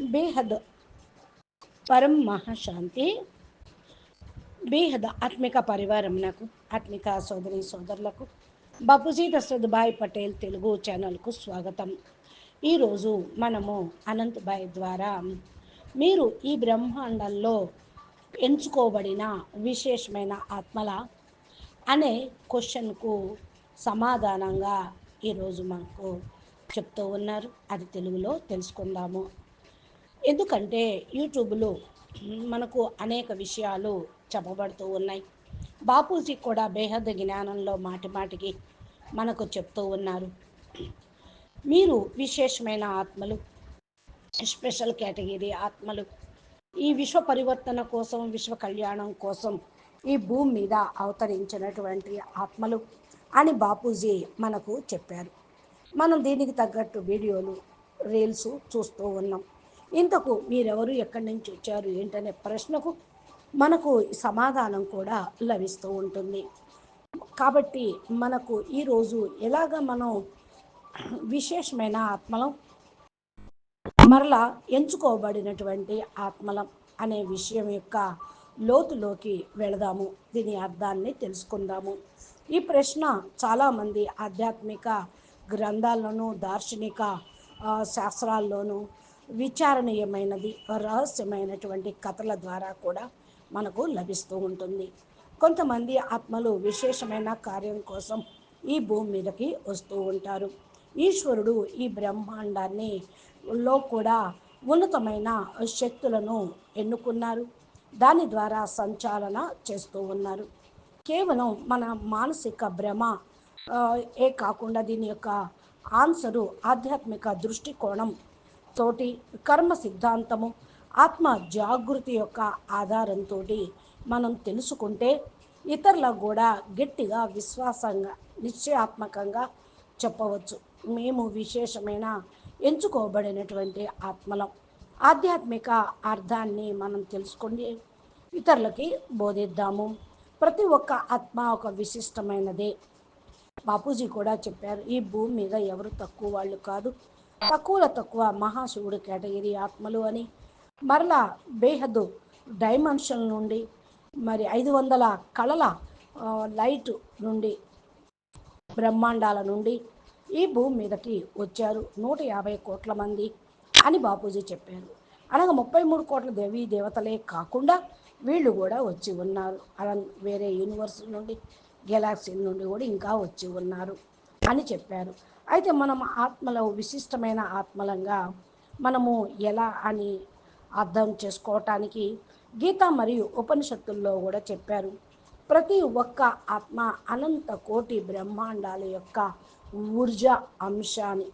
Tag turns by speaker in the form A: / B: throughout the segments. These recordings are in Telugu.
A: బేహద్. పరం మహాశాంతి. బేహద్ ఆత్మిక పరివారం నాకు ఆత్మిక సోదరి సోదరులకు. బాపూజీ దశరథ్ పటేల్ తెలుగు ఛానల్కు స్వాగతం. ఈరోజు మనము అనంత్ భాయ్ ద్వారా మీరు ఈ బ్రహ్మాండంలో ఎంచుకోబడిన విశేషమైన ఆత్మల అనే క్వశ్చన్కు సమాధానంగా ఈరోజు మనకు చెప్తూ ఉన్నారు. అది తెలుగులో తెలుసుకుందాము. ఎందుకంటే యూట్యూబ్లో మనకు అనేక విషయాలు చెప్పబడుతూ ఉన్నాయి. బాపూజీ కూడా బేహద్ జ్ఞానంలో మాటి మాటికి మనకు చెప్తూ ఉన్నారు. మీరు విశేషమైన ఆత్మలు స్పెషల్ కేటగిరీ ఆత్మలు ఈ విశ్వ పరివర్తన కోసం విశ్వ కళ్యాణం కోసం ఈ భూమి మీద అవతరించినటువంటి ఆత్మలు అని బాపూజీ మనకు చెప్పారు. మనం దీనికి తగ్గట్టు వీడియోలు రీల్స్ చూస్తూ ఉన్నాం. ఇంతకు మీరెవరు ఎక్కడి నుంచి వచ్చారు? ఏంటనే ప్రశ్నకు మనకు సమాధానం కూడా లభిస్తూ ఉంటుంది. కాబట్టి మనకు ఈరోజు ఎలాగ మనం విశేషమైన ఆత్మలం మరలా ఎంచుకోబడినటువంటి ఆత్మలం అనే విషయం యొక్క లోతులోకి వెళదాము. దీని అర్థాన్ని తెలుసుకుందాము. ఈ ప్రశ్న చాలామంది ఆధ్యాత్మిక గ్రంథాల్లోనూ దార్శనిక శాస్త్రాల్లోనూ విచారణీయమైనది రహస్యమైనటువంటి కథల ద్వారా కూడా మనకు లభిస్తూ ఉంటుంది. కొంతమంది ఆత్మలు విశేషమైన కార్యం కోసం ఈ భూమి మీదకి వస్తూ ఉంటారు. ఈశ్వరుడు ఈ బ్రహ్మాండాన్ని లో కూడా ఉన్నతమైన శక్తులను ఎన్నుకున్నారు. దాని ద్వారా సంచాలన చేస్తూ ఉన్నారు. కేవలం మన మానసిక భ్రమ ఏ కాకుండా దీని యొక్క ఆన్సరు ఆధ్యాత్మిక దృష్టికోణం తోటి కర్మ సిద్ధాంతము ఆత్మ జాగృతి యొక్క ఆధారంతో మనం తెలుసుకుంటే ఇతరులకు కూడా గట్టిగా విశ్వాసంగా నిశ్చయాత్మకంగా చెప్పవచ్చు. మేము విశేషమైన ఎంచుకోబడినటువంటి ఆత్మలం. ఆధ్యాత్మిక అర్థాన్ని మనం తెలుసుకొని ఇతరులకి బోధిద్దాము. ప్రతి ఒక్క ఆత్మ ఒక విశిష్టమైనదే. బాపూజీ కూడా చెప్పారు ఈ భూమి మీద ఎవరు తక్కువ వాళ్ళు కాదు. తక్కువలో తక్కువ మహాశివుడు కేటగిరీ ఆత్మలు అని. మరలా బేహద్దు డైమెన్షన్ నుండి మరి ఐదు వందల కళల లైట్ నుండి బ్రహ్మాండాల నుండి ఈ భూమి మీదకి వచ్చారు నూట యాభై కోట్ల మంది అని బాపూజీ చెప్పారు. అనగా ముప్పై మూడు కోట్ల దేవీ దేవతలే కాకుండా వీళ్ళు కూడా వచ్చి ఉన్నారు. అలా వేరే యూనివర్స్ నుండి గెలాక్సీ నుండి కూడా ఇంకా వచ్చి ఉన్నారు అని చెప్పారు. అయితే మనం ఆత్మలో విశిష్టమైన ఆత్మలంగా మనము ఎలా అని అర్థం చేసుకోవటానికి గీత మరియు ఉపనిషత్తుల్లో కూడా చెప్పారు. ప్రతి ఒక్క ఆత్మ అనంత కోటి బ్రహ్మాండాల యొక్క ఊర్జ అంశాన్ని.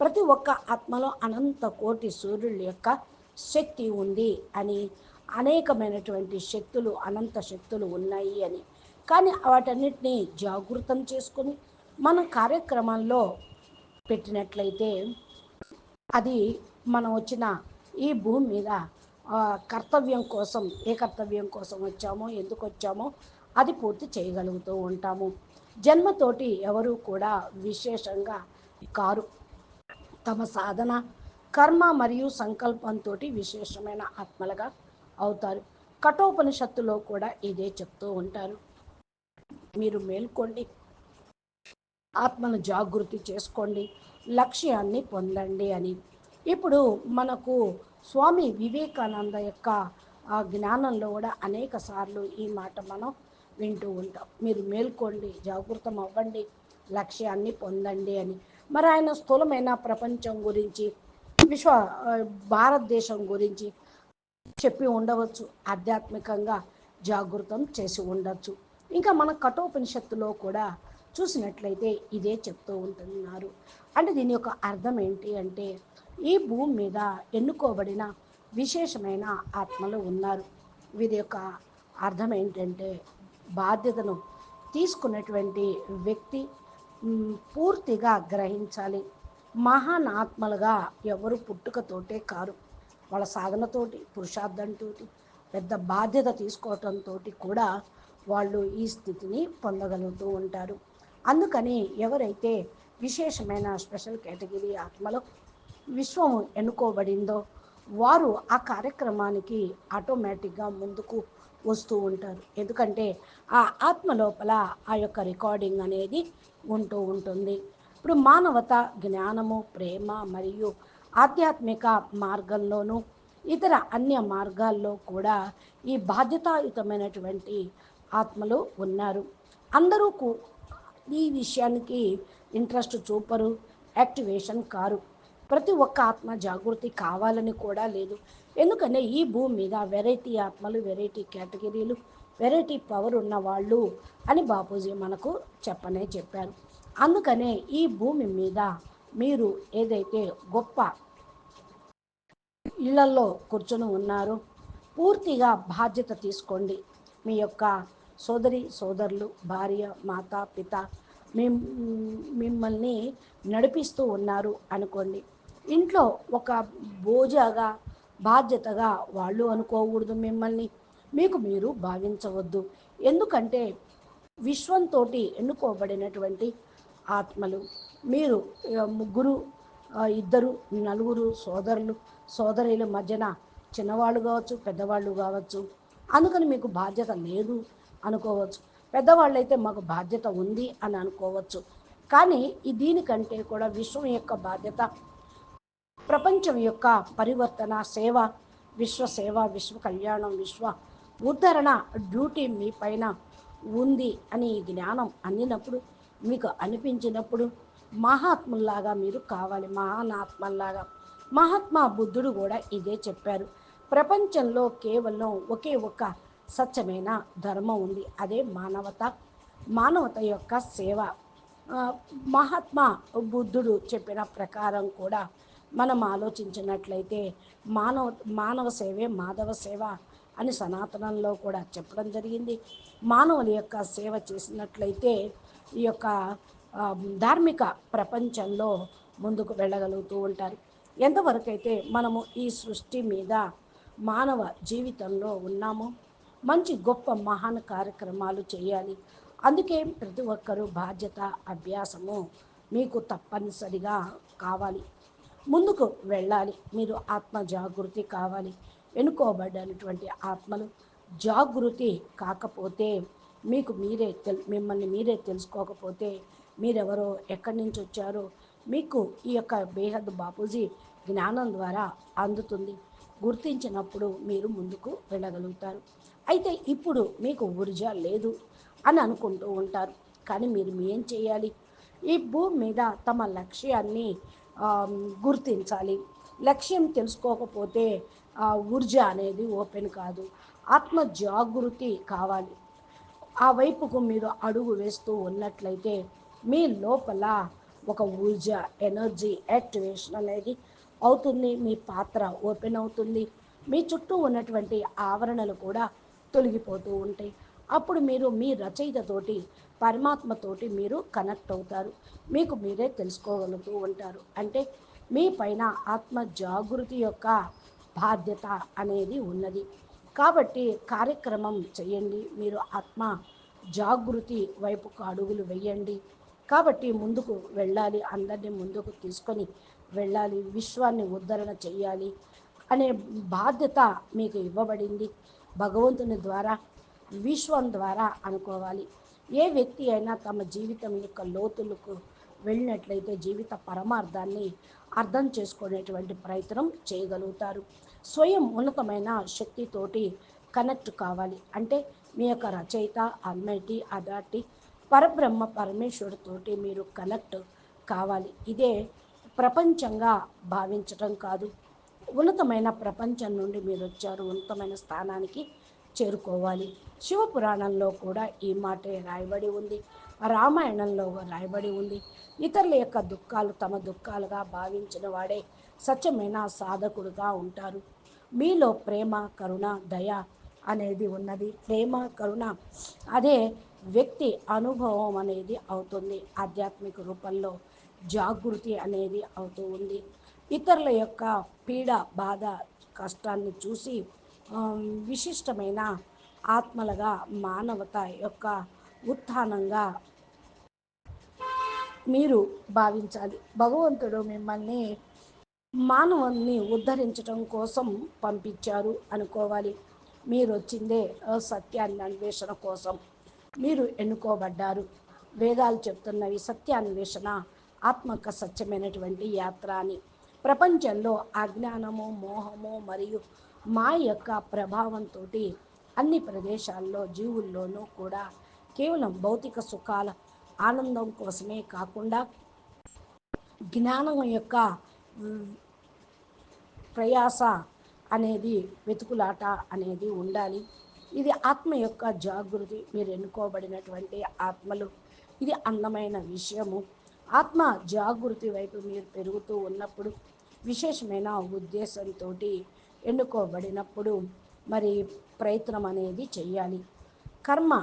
A: ప్రతి ఒక్క ఆత్మలో అనంత కోటి సూర్యుల యొక్క శక్తి ఉంది అని అనేకమైనటువంటి శక్తులు అనంత శక్తులు ఉన్నాయి అని. కానీ వాటన్నిటినీ జాగృతం చేసుకొని మన కార్యక్రమాల్లో పెట్టినట్లయితే అది మనం వచ్చిన ఈ భూమి మీద కర్తవ్యం కోసం ఏ కర్తవ్యం కోసం వచ్చామో ఎందుకు వచ్చామో అది పూర్తి చేయగలుగుతూ ఉంటాము. జన్మతోటి ఎవరు కూడా విశేషంగా కారు. తమ సాధన కర్మ మరియు సంకల్పంతో విశేషమైన ఆత్మలుగా అవుతారు. కఠోపనిషత్తులో కూడా ఇదే చెప్తూ ఉంటారు. మీరు మేల్కోండి. ఆత్మను జాగృతి చేసుకోండి లక్ష్యాన్ని పొందండి అని. ఇప్పుడు మనకు స్వామి వివేకానంద యొక్క ఆ జ్ఞానంలో కూడా అనేక సార్లు ఈ మాట మనం వింటూ ఉంటాం. మీరు మేల్కోండి జాగృతం అవ్వండి లక్ష్యాన్ని పొందండి అని. మరి ఆయన స్థూలమైన ప్రపంచం గురించి విశ్వ భారతదేశం గురించి చెప్పి ఉండవచ్చు. ఆధ్యాత్మికంగా జాగృతం చేసి ఉండొచ్చు. ఇంకా మన కఠోపనిషత్తులో కూడా చూసినట్లయితే ఇదే చెప్తూ ఉంటున్నారు. అంటే దీని యొక్క అర్థం ఏంటి అంటే ఈ భూమి మీద ఎన్నుకోబడిన విశేషమైన ఆత్మలు ఉన్నారు. వీరి యొక్క అర్థం ఏంటంటే బాధ్యతను తీసుకున్నటువంటి వ్యక్తి పూర్తిగా గ్రహించాలి. మహాన్ ఆత్మలుగా ఎవరు పుట్టుకతోటే కారు. వాళ్ళ సాధనతోటి పురుషార్థంతో పెద్ద బాధ్యత తీసుకోవటంతో కూడా వాళ్ళు ఈ స్థితిని పొందగలుగుతూ ఉంటారు. అందుకని ఎవరైతే విశేషమైన స్పెషల్ కేటగిరీ ఆత్మలో విశ్వం ఎన్నుకోబడిందో వారు ఆ కార్యక్రమానికి ఆటోమేటిక్గా ముందుకు వస్తూ ఉంటారు. ఎందుకంటే ఆ ఆత్మ లోపల ఆ యొక్క రికార్డింగ్ అనేది ఉంటూ ఉంటుంది. ఇప్పుడు మానవత జ్ఞానము ప్రేమ మరియు ఆధ్యాత్మిక మార్గంలోనూ ఇతర అన్య మార్గాల్లో కూడా ఈ బాధ్యతాయుతమైనటువంటి ఆత్మలు ఉన్నారు. అందరూ ఈ విషయానికి ఇంట్రెస్ట్ చూపరు యాక్టివేషన్ కారు. ప్రతి ఒక్క ఆత్మ జాగృతి కావాలని కూడా లేదు. ఎందుకంటే ఈ భూమి మీద వెరైటీ ఆత్మలు వెరైటీ కేటగిరీలు వెరైటీ పవర్ ఉన్న వాళ్ళు అని బాపూజీ మనకు చెప్పనే చెప్పారు. అందుకనే ఈ భూమి మీద మీరు ఏదైతే గొప్ప ఇళ్ళలో కూర్చొని ఉన్నారో పూర్తిగా బాధ్యత తీసుకోండి. మీ యొక్క సోదరి సోదరులు భార్య మాత పిత మిమ్మల్ని నడిపిస్తూ ఉన్నారు అనుకోండి. ఇంట్లో ఒక బోజాగా బాధ్యతగా వాళ్ళు అనుకోకూడదు మిమ్మల్ని. మీకు మీరు భావించవద్దు. ఎందుకంటే విశ్వంతో ఎన్నుకోబడినటువంటి ఆత్మలు. మీరు ముగ్గురు ఇద్దరు నలుగురు సోదరులు సోదరుల మధ్యన చిన్నవాళ్ళు కావచ్చు పెద్దవాళ్ళు కావచ్చు. అందుకని మీకు బాధ్యత లేదు. అనుకోవచ్చు. పెద్దవాళ్ళు అయితే మాకు బాధ్యత ఉంది అని అనుకోవచ్చు. కానీ దీనికంటే కూడా విశ్వం యొక్క బాధ్యత ప్రపంచం యొక్క పరివర్తన సేవ విశ్వ సేవ విశ్వ కళ్యాణం విశ్వ ఉద్ధరణ డ్యూటీ మీ పైన ఉంది అని జ్ఞానం అందినప్పుడు మీకు అనిపించినప్పుడు మహాత్ముల్లాగా మీరు కావాలి మహానాత్మల్లాగా. మహాత్మా బుద్ధుడు కూడా ఇదే చెప్పారు. ప్రపంచంలో కేవలం ఒకే ఒక సత్యమైన ధర్మం ఉంది. అదే మానవత. మానవత యొక్క సేవ. మహాత్మా బుద్ధుడు చెప్పిన ప్రకారం కూడా మనం ఆలోచించినట్లయితే మానవ మానవ సేవే మాధవ సేవ అని సనాతనంలో కూడా చెప్పడం జరిగింది. మానవుల యొక్క సేవ చేసినట్లయితే ఈ యొక్క ధార్మిక ప్రపంచంలో ముందుకు వెళ్ళగలుగుతూ ఉంటారు. ఎంతవరకైతే మనము ఈ సృష్టి మీద మానవ జీవితంలో ఉన్నామో మంచి గొప్ప మహాన్ కార్యక్రమాలు చేయాలి. అందుకే ప్రతి ఒక్కరూ బాధ్యత అభ్యాసము మీకు తప్పనిసరిగా కావాలి. ముందుకు వెళ్ళాలి. మీరు ఆత్మ జాగృతి కావాలి. ఎన్నుకోబడినటువంటి ఆత్మలు జాగృతి కాకపోతే మీకు మీరే తెల్ మిమ్మల్ని మీరే తెలుసుకోకపోతే మీరెవరో ఎక్కడి నుంచి వచ్చారో మీకు ఈ యొక్క బేహద్ బాపూజీ జ్ఞానం ద్వారా అందుతుంది. గుర్తించినప్పుడు మీరు ముందుకు వెళ్ళగలుగుతారు. అయితే ఇప్పుడు మీకు ఊర్జ లేదు అని అనుకుంటూ ఉంటారు. కానీ మీరు ఏం చేయాలి? ఈ భూమి మీద తమ లక్ష్యాన్ని గుర్తించాలి. లక్ష్యం తెలుసుకోకపోతే ఊర్జ అనేది ఓపెన్ కాదు. ఆత్మ జాగృతి కావాలి. ఆ వైపుకు మీరు అడుగు వేస్తూ ఉన్నట్లయితే మీ లోపల ఒక ఊర్జ ఎనర్జీ యాక్టివేషన్ అనేది అవుతుంది. మీ పాత్ర ఓపెన్ అవుతుంది. మీ చుట్టూ ఉన్నటువంటి ఆవరణలు కూడా తొలగిపోతూ ఉంటాయి. అప్పుడు మీరు మీ రచయితతోటి పరమాత్మతోటి మీరు కనెక్ట్ అవుతారు. మీకు మీరే తెలుసుకోగలుగుతూ ఉంటారు. అంటే మీ పైన ఆత్మ జాగృతి యొక్క బాధ్యత అనేది ఉన్నది. కాబట్టి కార్యక్రమం చేయండి. మీరు ఆత్మ జాగృతి వైపుకు అడుగులు వేయండి. కాబట్టి ముందుకు వెళ్ళాలి. అందరినీ ముందుకు తీసుకొని వెళ్ళాలి. విశ్వాన్ని ఉద్ధరణ చేయాలి అనే బాధ్యత మీకు ఇవ్వబడింది. భగవంతుని ద్వారా విశ్వం ద్వారా అనుకోవాలి. ఏ వ్యక్తి అయినా తమ జీవితం యొక్క లోతులకు వెళ్ళినట్లయితే జీవిత పరమార్థాన్ని అర్థం చేసుకునేటువంటి ప్రయత్నం చేయగలుగుతారు. స్వయం ఉన్నతమైన శక్తితోటి కనెక్ట్ కావాలి. అంటే మీ యొక్క రచయిత అల్మైటీ అథార్టీ పరబ్రహ్మ పరమేశ్వరుతోటి మీరు కనెక్ట్ కావాలి. ఇదే ప్రపంచంగా భావించటం కాదు. ఉన్నతమైన ప్రపంచం నుండి మీరు వచ్చారు ఉన్నతమైన స్థానానికి చేరుకోవాలి. శివపురాణంలో కూడా ఈ మాటే రాయబడి ఉంది. రామాయణంలో రాయబడి ఉంది. ఇతరుల యొక్క దుఃఖాలు తమ దుఃఖాలుగా భావించిన వాడే సత్యమైన సాధకుడుగా ఉంటారు. మీలో ప్రేమ కరుణ దయ అనేది ఉన్నది. ప్రేమ కరుణ అదే వ్యక్తి అనుభవం అనేది అవుతుంది. ఆధ్యాత్మిక రూపంలో జాగృతి అనేది అవుతూ ఉంది. ఇతరుల యొక్క పీడ బాధ కష్టాన్ని చూసి విశిష్టమైన ఆత్మలుగా మానవత యొక్క ఉత్థానంగా మీరు భావించాలి. భగవంతుడు మిమ్మల్ని మానవుని ఉద్ధరించడం కోసం పంపించారు అనుకోవాలి. మీరు వచ్చిందే సత్యాన్ని అన్వేషణ కోసం. మీరు ఎన్నుకోబడ్డారు. వేదాలు చెప్తున్నవి సత్యాన్వేషణ ఆత్మక సత్యమైనటువంటి యాత్ర అని. ప్రపంచంలో అజ్ఞానము మోహము మరియు మా యొక్క ప్రభావంతో అన్ని ప్రదేశాల్లో జీవుల్లోనూ కూడా కేవలం భౌతిక సుఖాల ఆనందం కోసమే కాకుండా జ్ఞానం యొక్క ప్రయాస అనేది వెతుకులాట అనేది ఉండాలి. ఇది ఆత్మ యొక్క జాగృతి. మీరు ఎన్నుకోబడినటువంటి ఆత్మలు. ఇది అందమైన విషయము. ఆత్మ జాగృతి వైపు మీరు పెరుగుతూ ఉన్నప్పుడు విశేషమైన ఉద్దేశంతో ఎన్నుకోబడినప్పుడు మరి ప్రయత్నం అనేది చేయాలి కర్మ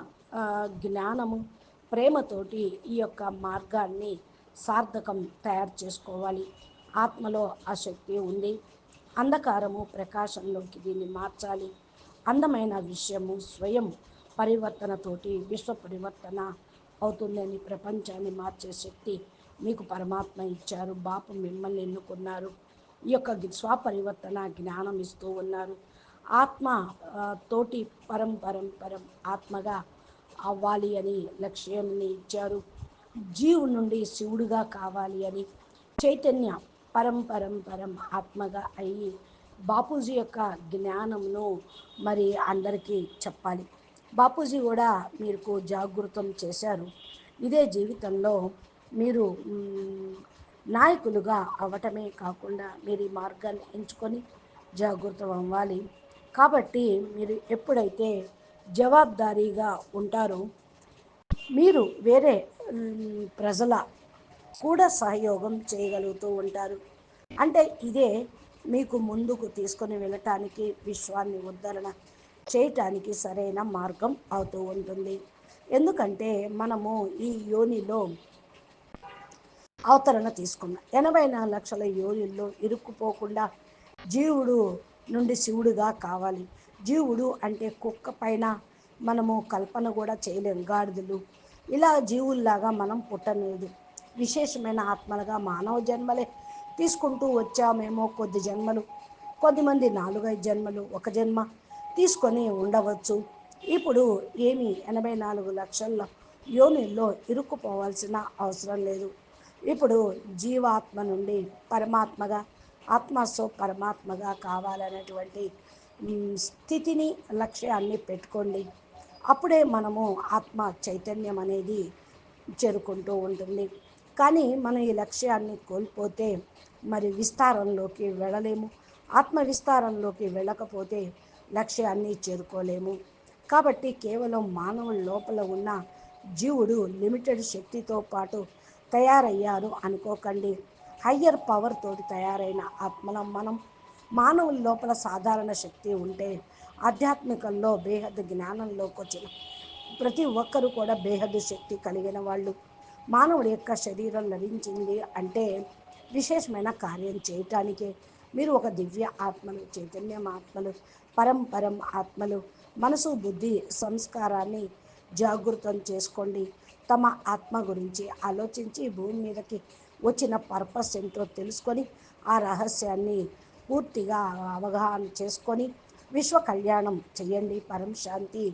A: జ్ఞానము ప్రేమతోటి ఈ యొక్క మార్గాన్ని సార్థకం తయారు చేసుకోవాలి. ఆత్మలో ఆ శక్తి ఉంది. అంధకారము ప్రకాశంలోకి దీన్ని మార్చాలి. అందమైన విషయము స్వయం పరివర్తనతోటి విశ్వ పరివర్తన అవుతుందని ప్రపంచాన్ని మార్చే శక్తి మీకు పరమాత్మ ఇచ్చారు. బాపు మిమ్మల్ని ఎన్నుకున్నారు. ఈ యొక్క స్వపరివర్తన జ్ఞానం ఇస్తూ ఉన్నారు. ఆత్మ తోటి పరం పరం పరం ఆత్మగా అవ్వాలి అని లక్ష్యాన్ని ఇచ్చారు. జీవు నుండి శివుడుగా కావాలి అని చైతన్య పరం పరం పరం ఆత్మగా అయ్యి బాపూజీ యొక్క జ్ఞానంను మరి అందరికీ చెప్పాలి. బాపూజీ కూడా మీకు జాగృతం చేశారు. ఇదే జీవితంలో మీరు నాయకులుగా అవ్వటమే కాకుండా మీరు ఈ మార్గాన్ని ఎంచుకొని జాగ్రత్త అవ్వాలి. కాబట్టి మీరు ఎప్పుడైతే జవాబుదారీగా ఉంటారో మీరు వేరే ప్రజల కూడా సహయోగం చేయగలుగుతూ ఉంటారు. అంటే ఇదే మీకు ముందుకు తీసుకొని వెళ్ళటానికి విశ్వాన్ని ఉద్ధరణ చేయటానికి సరైన మార్గం అవుతూ ఉంటుంది. ఎందుకంటే మనము ఈ యోనిలో అవతరణ తీసుకున్నాం. ఎనభై నాలుగు లక్షల యోనిల్లో ఇరుక్కుపోకుండా జీవుడు నుండి శివుడుగా కావాలి. జీవుడు అంటే కుక్క పైన మనము కల్పన కూడా చేయలేము గాడిదలు. ఇలా జీవుల్లాగా మనం పుట్టలేదు. విశేషమైన ఆత్మలుగా మానవ జన్మలే తీసుకుంటూ వచ్చామేమో కొద్ది జన్మలు. కొద్దిమంది నాలుగైదు జన్మలు ఒక జన్మ తీసుకొని ఉండవచ్చు. ఇప్పుడు ఏమి ఎనభై నాలుగు లక్షల యోనిల్లో ఇరుక్కుపోవాల్సిన అవసరం లేదు. ఇప్పుడు జీవాత్మ నుండి పరమాత్మగా ఆత్మస్వ పరమాత్మగా కావాలనేటువంటి స్థితిని లక్ష్యాన్ని పెట్టుకోండి. అప్పుడే మనము ఆత్మ చైతన్యం అనేది చేరుకుంటూ ఉంటుంది. కానీ మనం ఈ లక్ష్యాన్ని కోల్పోతే మరి విస్తారంలోకి వెళ్ళలేము. ఆత్మ విస్తారంలోకి వెళ్ళకపోతే లక్ష్యాన్ని చేరుకోలేము. కాబట్టి కేవలం మానవుల లోపల ఉన్న జీవుడు లిమిటెడ్ శక్తితో పాటు తయారయ్యారు అనుకోకండి. హయ్యర్ పవర్ తోటి తయారైన ఆత్మలం మనం మానవుల లోపల సాధారణ శక్తి ఉంటే ఆధ్యాత్మికంలో బేహద్ జ్ఞానంలోకి వచ్చిన ప్రతి ఒక్కరు కూడా బేహద్ శక్తి కలిగిన వాళ్ళు. మానవుడి యొక్క శరీరం లభించింది అంటే విశేషమైన కార్యం చేయటానికే. మీరు ఒక దివ్య ఆత్మలు చైతన్యం ఆత్మలు పరంపరం ఆత్మలు మనసు బుద్ధి సంస్కారాన్ని జాగృతం చేసుకోండి. తమ ఆత్మ గురించి ఆలోచించి భూమి మీదకి వచ్చిన పర్పస్ ఏంటో తెలుసుకొని ఆ రహస్యాన్ని పూర్తిగా అవగాహన చేసుకొని విశ్వ కళ్యాణం చేయండి. పరం శాంతి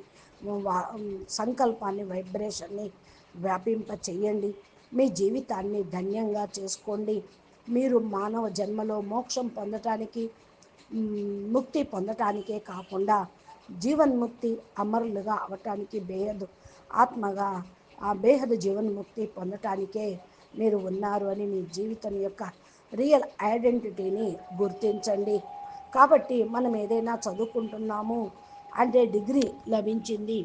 A: సంకల్పాన్ని వైబ్రేషన్ని వ్యాపింప చేయండి. మీ జీవితాన్ని ధన్యంగా చేసుకోండి. మీరు మానవ జన్మలో మోక్షం పొందటానికి ముక్తి పొందటానికే కాకుండా జీవన్ముక్తి అమరులుగా అవటానికి బేహదు ఆత్మగా ఆ బేహదు జీవన్ముక్తి పొందటానికే మీరు ఉన్నారు అని మీ జీవితం యొక్క రియల్ ఐడెంటిటీని గుర్తించండి. కాబట్టి మనం ఏదైనా చదువుకుంటున్నాము అంటే డిగ్రీ లభించింది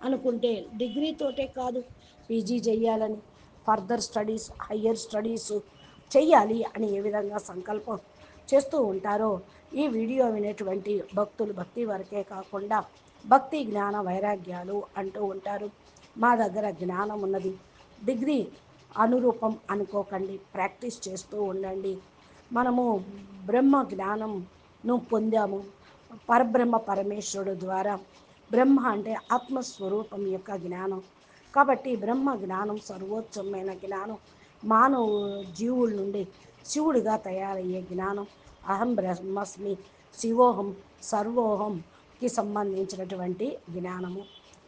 A: అనుకుంటే డిగ్రీతోటే కాదు పీజీ చేయాలని ఫర్దర్ స్టడీస్ హయ్యర్ స్టడీస్ చేయాలి అని ఏ విధంగా సంకల్పం చేస్తూ ఉంటారో ఈ వీడియో వినేటువంటి భక్తులు భక్తి వరకే కాకుండా భక్తి జ్ఞాన వైరాగ్యాలు అంటూ ఉంటారు. మా దగ్గర జ్ఞానం ఉన్నది. డిగ్రీ అనురూపం అనుకోకండి. ప్రాక్టీస్ చేస్తూ ఉండండి. మనము బ్రహ్మ జ్ఞానంను పొందాము. పరబ్రహ్మ పరమేశ్వరుడు ద్వారా బ్రహ్మ అంటే ఆత్మస్వరూపం యొక్క జ్ఞానం. కాబట్టి బ్రహ్మ జ్ఞానం సర్వోత్తమైన జ్ఞానం మానవ జీవుల నుండి శివుడిగా తయారయ్యే జ్ఞానం అహం బ్రహ్మస్మి శివోహం సర్వోహంకి సంబంధించినటువంటి జ్ఞానము.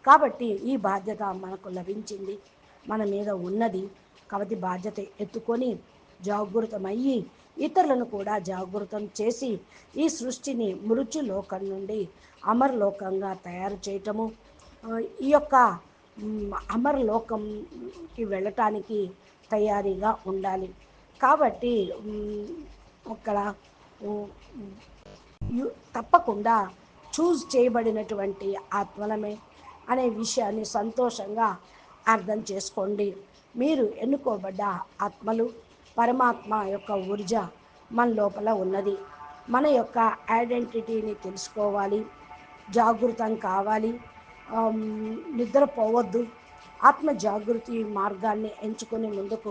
A: కాబట్టి ఈ బాధ్యత మనకు లభించింది. మన మీద ఉన్నది కాబట్టి బాధ్యత ఎత్తుకొని జాగృతమయ్యి ఇతరులను కూడా జాగృతం చేసి ఈ సృష్టిని మృత్యులోకం నుండి అమరలోకంగా తయారు చేయటము ఈ యొక్క అమరలోకంకి వెళ్ళటానికి తయారీగా ఉండాలి. కాబట్టి అక్కడ తప్పకుండా చూజ్ చేయబడినటువంటి ఆత్మలమే అనే విషయాన్ని సంతోషంగా అర్థం చేసుకోండి. మీరు ఎన్నుకోబడ్డ ఆత్మలు పరమాత్మ యొక్క ఊర్జ మన లోపల ఉన్నది. మన యొక్క ఐడెంటిటీని తెలుసుకోవాలి. జాగృతం కావాలి. నిద్రపోవద్దు. ఆత్మ జాగృతి మార్గాన్ని ఎంచుకొని ముందుకు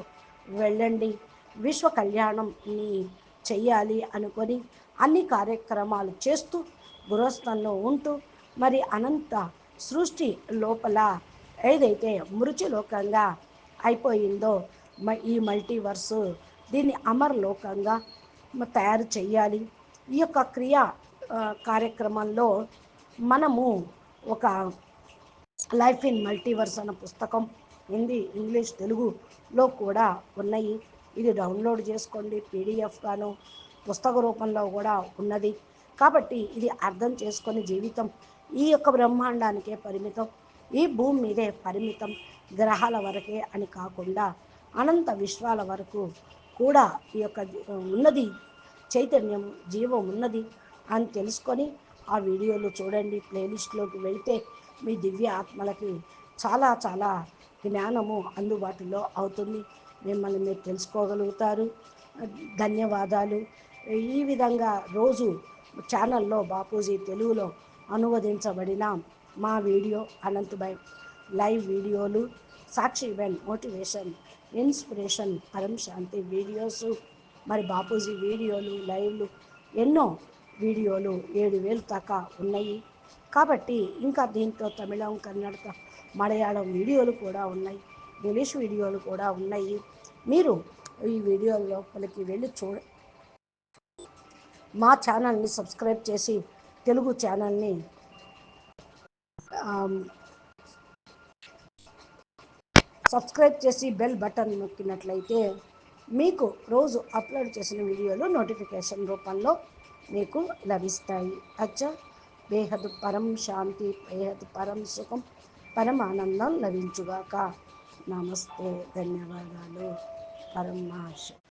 A: వెళ్ళండి. విశ్వ కళ్యాణంని చెయ్యాలి అనుకొని అన్ని కార్యక్రమాలు చేస్తూ గృహస్థంలో ఉంటూ మరి అనంత సృష్టి లోపల ఏదైతే మృత్యులోకంగా అయిపోయిందో ఈ మల్టీవర్సు దీన్ని అమరలోకంగా తయారు చేయాలి ఈ యొక్క క్రియా కార్యక్రమంలో మనము ఒక లైఫ్ ఇన్ మల్టీవర్స్ అన్న పుస్తకం హిందీ ఇంగ్లీష్ తెలుగులో కూడా ఉన్నాయి. ఇది డౌన్లోడ్ చేసుకోండి పీడిఎఫ్గాను పుస్తక రూపంలో కూడా ఉన్నది. కాబట్టి ఇది అర్థం చేసుకొని జీవితం. ఈ యొక్క బ్రహ్మాండానికే పరిమితం. ఈ భూమి మీదే పరిమితం గ్రహాల వరకే అని కాకుండా అనంత విశ్వాల వరకు కూడా ఈ యొక్క ఉన్నది. చైతన్యం జీవం ఉన్నది అని తెలుసుకొని ఆ వీడియోలు చూడండి. ప్లేలిస్ట్లోకి వెళ్తే మీ దివ్య ఆత్మలకి చాలా చాలా జ్ఞానము అందుబాటులో అవుతుంది. మిమ్మల్ని మీరు తెలుసుకోగలుగుతారు. ధన్యవాదాలు. ఈ విధంగా రోజు ఛానల్లో బాపూజీ తెలుగులో అనువదించబడిన మా వీడియో అనంతభాయ్ లైవ్ వీడియోలు సాక్షి వెన్ మోటివేషన్ ఇన్స్పిరేషన్ పరం శాంతి వీడియోస్ మరి బాపూజీ వీడియోలు లైవ్లు ఎన్నో వీడియోలు ఏడు వేలు దాకా ఉన్నాయి. కాబట్టి ఇంకా దీంట్లో తమిళం కన్నడ మలయాళం వీడియోలు కూడా ఉన్నాయి. ఇంగ్లీష్ వీడియోలు కూడా ఉన్నాయి. మీరు ఈ వీడియో లోపలికి వెళ్ళి చూడ మా ఛానల్ని సబ్స్క్రైబ్ చేసి తెలుగు ఛానల్ని సబ్స్క్రైబ్ చేసి బెల్ బటన్ నొక్కినట్లయితే మీకు రోజు అప్లోడ్ చేసిన వీడియోలు నోటిఫికేషన్ రూపంలో మీకు లభిస్తాయి. అచ్చా బేహద్ పరం శాంతి బేహద్ పరం సుఖం పరమానందం లభించుగాక. నమస్తే ధన్యవాదాలు. పరమాశ